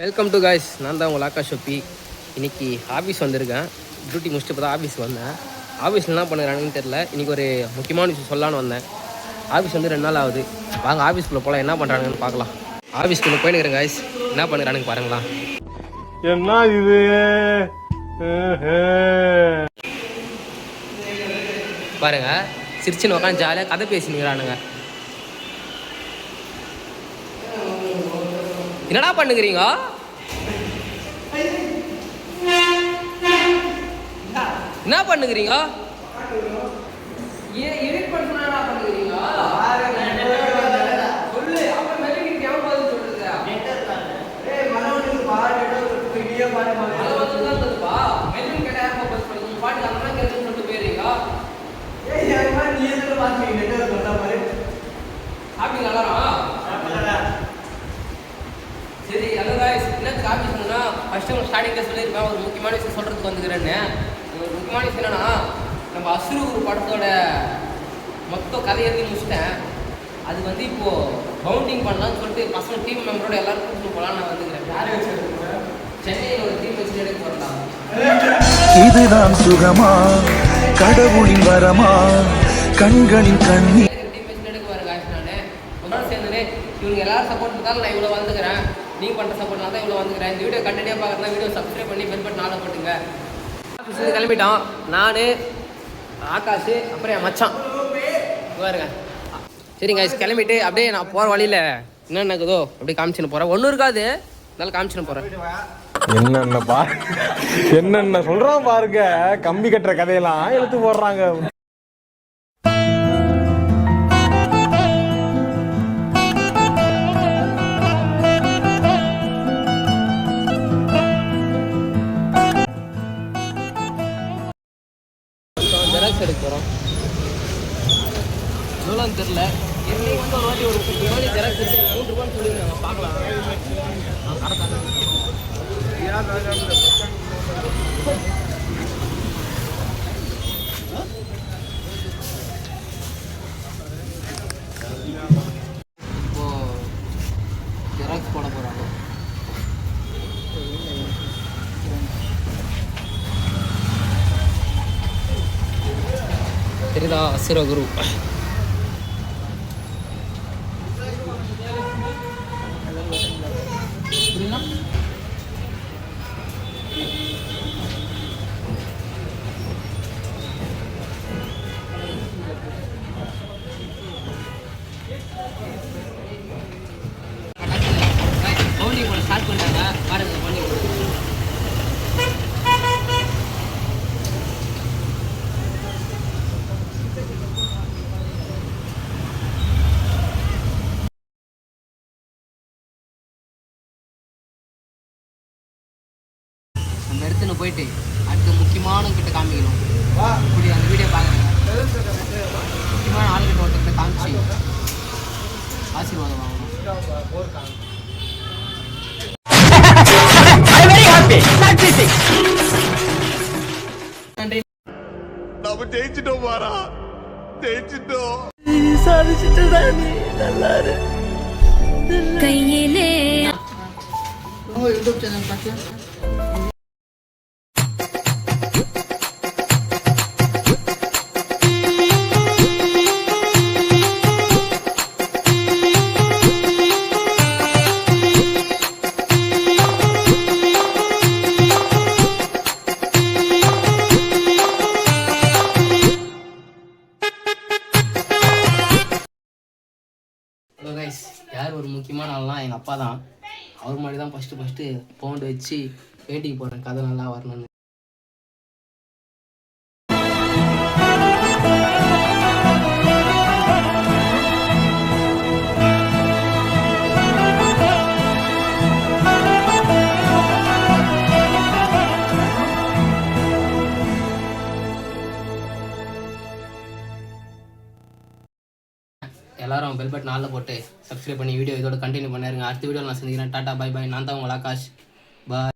Welcome to guys நான் தான் உங்கள் ஆகாஷ் ஷொப்பி இன்னைக்கு ஆஃபீஸ் வந்திருக்கேன். டியூட்டி முடிச்சுட்டு இப்போ தான் ஆஃபீஸ் வந்தேன். ஆஃபீஸில் என்ன பண்ணுறாங்கன்னு தெரில இன்னைக்கு ஒரு முக்கியமான விஷயம் சொல்லலான்னு வந்தேன். ஆஃபீஸ் வந்து ரெண்டு நாள் ஆகுது. வாங்க ஆஃபீஸ்க்குள்ளே போகலாம் என்ன பண்ணுறாங்கன்னு பார்க்கலாம். ஆஃபீஸ்க்குள்ளே போயினுக்கிறேன் காய்ஸ் என்ன பண்ணுறானுங்க பாருங்களா என்ன இது? பாருங்க சிரிச்சுன்னு உட்காந்து ஜாலியாக கதை பேசினுக்கிறானுங்க. என்னடா பண்ணுகிறீங்க என்ன பண்ணுகிறீங்க ஏன் எடிட் பண்ணா என்ன பண்ணுகிறீங்க சொல்லு அப்ப மெலிக்கு கேம் பதில் சொல்லுங்க அது வந்து தான் தருப்பா மெலின் கேட்டா யார் பதில் பண்ணுங்க பாட்டு அந்த மாதிரி கேட்டு சொல்லிட்டு போயிருங்க ஹாப்பி எல்லாரும் சரி ஹலோ காய்ஸ் என்னத்துக்கு ஆஃபீஸ் பண்ணா ஃபர்ஸ்ட் டைம் ஸ்டார்டிங்கில் சொல்லியிருப்பேன். ஒரு முக்கியமான விஷயம் சொல்கிறதுக்கு வந்துக்கிறேன்னு. முக்கியமான விஷயம் என்னன்னா நம்ம அசுரு ஒரு படத்தோட மொத்த கதையை முடிச்சிட்டேன். அது வந்து இப்போ பவுண்டிங் பண்ணலாம்னு சொல்லிட்டு பசங்க டீம் மெம்பரோட எல்லாரும் கூப்பிட்டு போகலான்னு நான் வந்துக்கிறேன். யார் வச்சு சென்னையில் ஒரு டீம் வச்சு எடுக்க போகிறலாம் இதுதான் சுகமா? கடவுளின் வரமா? கண்களின் கண்ணீர். டீம் வச்சு எடுக்க நான். உங்களோட சேர்ந்து இவங்க எல்லாரும் சப்போர்ட் பண்ணாலும் நான் இவ்வளோ வந்துக்கிறேன். நீ பண்ணுற சப்போர்ட்னால தான் இவ்வளோ வந்துக்கிறேன். இந்த வீடியோ கண்டினியூ பார்க்குறதா வீடியோ சப்ஸ்கிரைப் பண்ணி பெல் பட்டன் ஆள போட்டுங்க. ஆஃபீஸ்லேருந்து கிளம்பிட்டோம். நான் ஆகாஷ் அப்புறம் என் மச்சான். பாருங்க சரிங்க கிளம்பிட்டு அப்படியே நான் போகிற வழியில் என்னென்ன இருக்குதோ அப்படியே காமிச்சுன்னு போகிறேன் ஒன்றும் இருக்காது. அதனால காமிச்சுன்னு போகிறேன் என்னென்ன பா என்னென்ன சொல்கிறான் பாருங்க. கம்பி கட்டுற கதையெல்லாம் எழுத்து போடுறாங்க. ஜெராக்ஸ் போட போகிறாங்க தெரியுதா? அசுர குரு போயிட்டு அடுத்த முக்கியமான கிட்ட காமிக்கணும். இப்படி அந்த வீடியோ பார்க்குறேன் முக்கியமான ஆளுகிட்ட ஒருத்தர்கிட்ட காமிச்சு ஆசீர்வாதம் வாங்கணும். நம்ம ஜெயிச்சிட்டோம் பாரா ஜெயிச்சிட்டோம் கையிலே ஹலோ முக்கியமான ஆள்லாம் எங்கள் அப்பா தான். அவர் மாதிரி தான் ஃபஸ்ட்டு ஃபஸ்ட்டு பவுண்டு வச்சு பெயிண்டிங் போடுறேன் கதை நல்லா வரணும்னு. எல்லாரும் பெல் பட்டன் நாளில் போட்டு சப்ஸ்கிரைப் பண்ணி வீடியோ இதோட கண்டினியூ பண்ணிருங்க. அடுத்த வீடியோவில் நான் சந்திக்கிறேன். டாட்டா பாய் பை நான் தான் உங்கள் ஆகாஷ். பாய்